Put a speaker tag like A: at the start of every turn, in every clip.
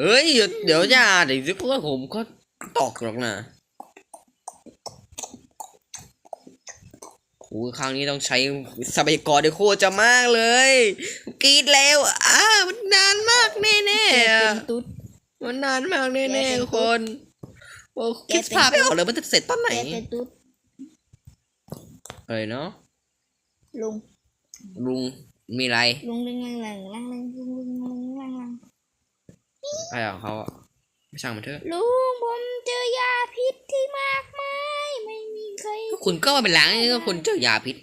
A: เอ้ยเดี๋ยวเดี๋ยวอย่าเดี๋ยวสิก็ผมก็ตกหรอกนะโอ้ยครั้งนี้ต้องใช้ทรัพยากรเดโคตรจะมากเลย กรีดแล้วอ้ามันนานมากแน่ๆ
B: แก
A: อะ
B: เป็นตุ๊ด
A: มันนานมากแน่
B: แกเป็น
A: ๆทุกคนโอ้
B: แก
A: คิด
B: เป็น
A: ภาพไม่ออกเลยมันจะเสร็จตอนไหน
B: แกเป็นตุ๊ด
A: เอ้ยเนาะ
B: ลุง
A: ลุงมีอะไร
B: ลุงเร่งลังลังลังลังลุงลุงลุงลังลัง
A: อะไรของเขาอะไม่ช่างมันเถอะ
B: ลุงผมเจอยาพิษที่มากมายไม่มีใคร
A: ก็คุณก็มาเป็นล้างนี่ก็คุณเจอยาพิษ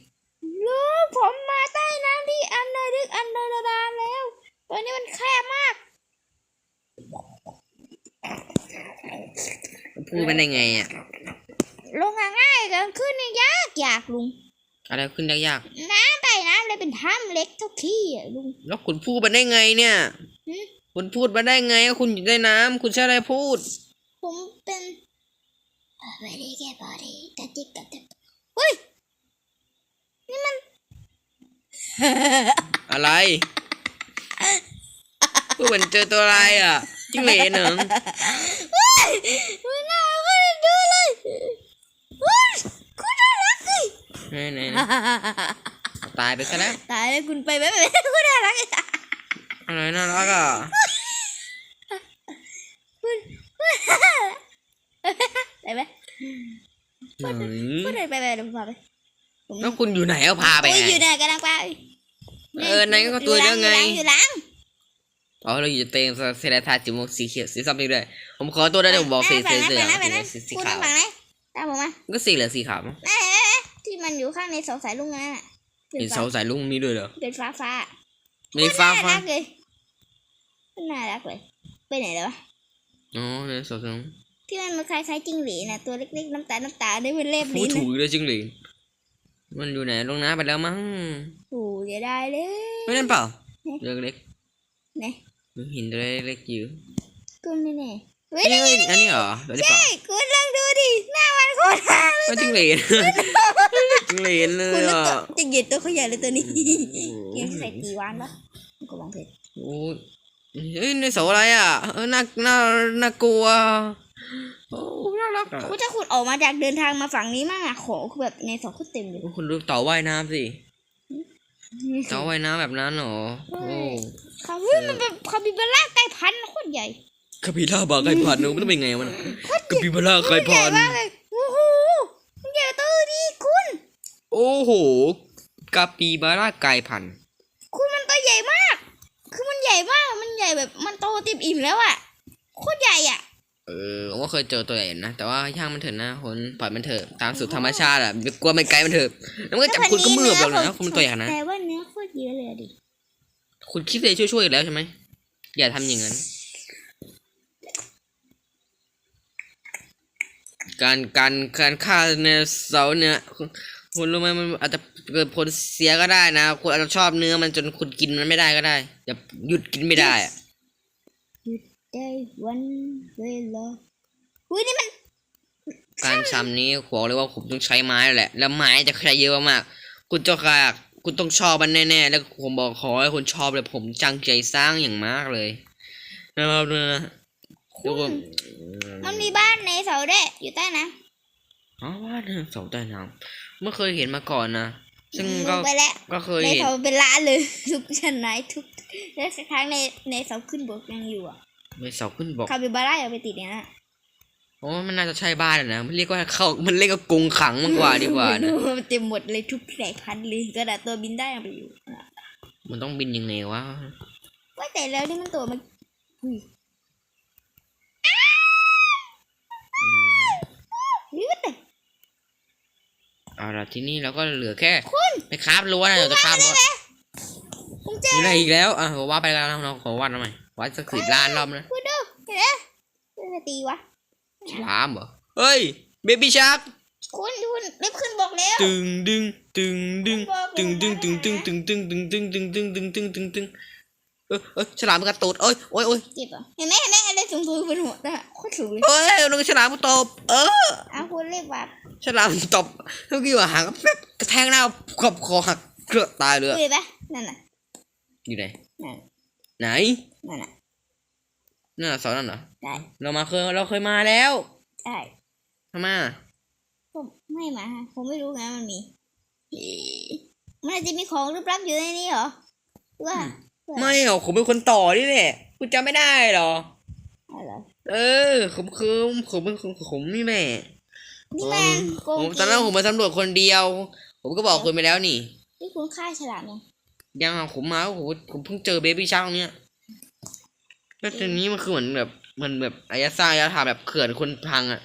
B: ลุงผมมาใต้น้ำที่อันเดอร์ดึกอันเดอร์ดานแล้วตอนนี้มันแคบมาก
A: พูดไปได้ไงอะ
B: ลงง่ายๆกลางคืนนี่ยากยากลุง
A: อะไรขึ้นยาก
B: น้ำใต้น้ำเลยเป็นถ้ำเล็กเท่าขี้อะลุง
A: ๆแล้วคุณพูดไปได้ไงเนี่ย
B: หืม
A: คุณพูดมาได้ไงว่าคุณอยู่ในน้ำคุณใช้อะไรพูด
B: ผมเป็นไม่ได้แค่บอดี้แต่จิกกับแต่เฮ้ย
A: อะไรพูดเหมือนเจอตัวอะไรอะจิ้งเหลนเหรอ
B: ไม่น่าก็ได้ดูเลยเฮ้ยคุณน่ารักสิ
A: ไหนไหนไหนตายไปซะแล้ว
B: ตายแล้วคุณไปไหมไปไหมคุณน่ารัก
A: อะไรน่ารักอะ
B: ไปไหม
A: ไหน
B: คุณเดินไปไปเดี๋ยวผมพาไปผม
A: แล้วคุณอยู่ไหนเอาพาไป
B: โอ้ย
A: ไง
B: อยู่ไหนกำลังไป
A: เออไหนก็ตัวเดียวไง
B: อยู่หลัง
A: อ๋อเราอยู่เต็งเซเลทาจิมวกสีเขียวสีส้มด้วยผมขอตัวได้เดี๋ยวผมบอกสี
B: ไป
A: สี
B: นะ
A: เหลื
B: ไป
A: อง
B: นะไปนะ
A: สีสี
B: คุณ
A: ขาว
B: ฝั่งไหนตามผมมา
A: ก็สีเหลืองสีขาวมั้ง
B: เอ๊ะที่มันอยู่ข้างในเสาสายลุงนั่นน่ะ
A: เห็นเสาสายลุงมีด้วยเหรอ
B: เป็นฟ้าฟ้า
A: มีฟ้า
B: น่า
A: ฟ้า
B: รักเลยน่ารักเลยไปไหนแล้ววะ
A: อ๋อเนี่ยเสาสายลุง
B: ที่มันมันคล้ายๆจิ้งหรีดนะตัวเล็กๆ น้ำตาลน้ำตาลได้เป็นเล็บ
A: พู
B: ลิ้
A: ด
B: น
A: ถูกเลยจริงเลยมันอยู่ไหนลงน้ำไปแล้วมั้ง
B: โอ้ยได้เลย
A: ไม่เล่นเปล่าเล็กเล็ก
B: ไหน
A: เห็นตัวเล็กๆอยู่
B: กุนนี่แน่เฮ้ย
A: เอ้ยอันนี้เหรอตัวนี้เปล่า
B: ใช่คุณลองดูดิหน้ามันโคตรห่างเลย
A: ก็จิ้งเหลนจิ้งเหลนเล
B: คุ
A: ย
B: ณแล้ว
A: อะ
B: ตัวจะเหยียดตัวเขาใหญ่เลยตัวนี้ยังใส่กี่วันวะกูลองเพจ
A: โอ้ยเฮ้ยในเสาอะไรอะเออน่าน่าน่ากลัว โอ้น่ารักอะ
B: กูจะขุดออกมาจากเดินทางมาฝั่งนี้มากอะของคือแบบในสองโคตรเต็มเลย
A: โอ้คุณดูเต่าว่ายน้ำสิ เต่าว่ายน้ำแบบนั้นเหรอโอ้
B: เขาเฮ้ยมันเป็นคาปิบาร่าไก่พันธุ์โคตรใหญ่
A: คาปิล่าบาไก่พันธุ์มันต้องเป็นไงมันคาปิบาร่าไก่
B: ใหญ่
A: พันธุ์
B: มากเลยโอ้โหมันใหญ่ตัวดีคุณ
A: โอ้โหคาปิบาร่าไก่พันธุ์
B: คุณมันตัวใหญ่มาก คือมันใหญ่มาก มันใหญ่แบบมันโตเต็มอิ่มแล้วอะโคตรใหญ่อะ
A: เออผมก็เคยเจอตัวใหญ่นะ แต่ว่าช่างมันเถอะนะคนปล่อยมันเถอะตามสู่ธรรมชาติอะอย่ากลัวมันไกลมันเถอะแล้วมันก็จับคุณก็มือบหรอกนะคุณมันตัวใหญ่ขนาดนะ
B: แต่ว่าเนื้อโคตรเยอะเลยอะดิ
A: คุณคิดเลยช่วยๆอีกแล้วใช่ไหมอย่าทำอย่างนั้น การการการฆ่าเนื้อเสาเนี่ยคุณคุณรู้ไหมมันอาจจะเกิดผลเสียก็ได้นะคุณอาจจะชอบเนื้อมันจนคุณกินมันไม่ได้ก็ได้อย่าหยุดกินไม่ได้อะ
B: ได้วันเวลาอุ้ยนี่มัน
A: การทำนี้บอกเลยว่าผมต้องใช้ไม้แหละ แล้วไม้จะใช้เยอะมากๆคุณเจ้าค่ะคุณต้องชอบมันแน่ๆ แล้วผมบอกขอให้คุณชอบเลยผมจังใจสร้างอย่างมากเลยนะครับนะทุกคน
B: มันมีบ้านในเสาได้วยอยู่ใต้น้
A: อ๋อว่าเรื่องเสาใต้น้ำไม่เคยเห็นมาก่อนนะำซึ่ง
B: ล
A: ก็
B: งไปแล้ว
A: ก็เคย
B: ใน
A: เห็น
B: เสาเป็นล้านเลยทุกชั้นไหนทุกแล้วสักครั้งในในเสาขึ้นบกยังอยู่อะ
A: ไม่เสาขึ้นบอก
B: คาบิบาร่าอย่าไปติดเนี่ยนะ
A: โอ้มันน่าจะใช่บ้านอะนะ มันเรียกว่าเข้า มันเรียกว่ากรงขังมากกว่าดีกว่านะ
B: มันเต็มหมดเลยทุกแผลกพันเลยกระดาษตัวบินได้ยังไปอยู่อะ
A: มันต้องบินยังไงวะ
B: ว่าแต่แล้วนี่มันตัวมันอุ้ย
A: อืม
B: นี่มันแบบ
A: เอาละที่นี่เราก็เหลือแค่
B: คุณ
A: ไปคราบรั้วนะเดี๋ยวจะคราบรั้ว
B: ผมเจอ
A: มีอะไรอีกแล้วอะผมว่าไปแล้วเราขอวัดหน่อย วัดสักสิบล้านรอบนะ
B: คุณดูเห็นไหมเป็นไงตีวะ
A: ฉลามเหรอ เฮ้ย เบบี้ชาร์ก
B: คุณคุณรีบขึ้นบอกแล้ว
A: ตึงดึงตึงดึงตึงดึงตึงตึงตึงตึงตึงตึงตึงตึงตึงตึงตึงตึงเออเออฉลามมันกระตูดโอ้ยโอ้ยโอ้ย
B: เจ็บเหรอเห็นไหมเห็นไหมอะไรสูงๆบนหัวนะโคตรสูงเลย
A: เอ้ยลงฉลามมันตบเออ
B: เอาคุณรีบแบบ
A: ฉลามมันตบเมื่อกี้ว่าหางก็แป๊บกระแทกหน้าขอบคอหักเกลือตายเลย
B: คุยปะนั่นน่ะ
A: อยู่ไหน
B: นั่น
A: ไหน
B: นั่นน่ะ
A: นั่นน่ะเสานั่นเหรอ
B: ได้
A: เรามาเคยเราเคยมาแล้ว
B: ได้
A: ทำไมอะ
B: ผมไม่มาผมไม่รู้ไงมันมีมันอาจจะมีของลึกลับอยู่ในนี้เหรอหรือว่า
A: ไม่หรอกผมเป็นคนต่อนี่แหละคุณจำไม่ได้เหรอ
B: อะไรเหรอ
A: เออผมคือผมเป็นคนผมนี่แม่
B: นี่มันโกง
A: ผม
B: กิ
A: ตอนนั้นผมมาสำรวจคนเดียว ผมก็บอกคุณไปแล้วนี่
B: ที่คุณฆ่าฉลามยัง
A: ยังอะผมมาผมผมเพิ่งเจอเบบี้ช้างเนี้ยแล้วตัวนี้มันคือเหมือนแบบเหมันแบบอายาซ่าอายาถาแบบเขื่อนคนพังอะ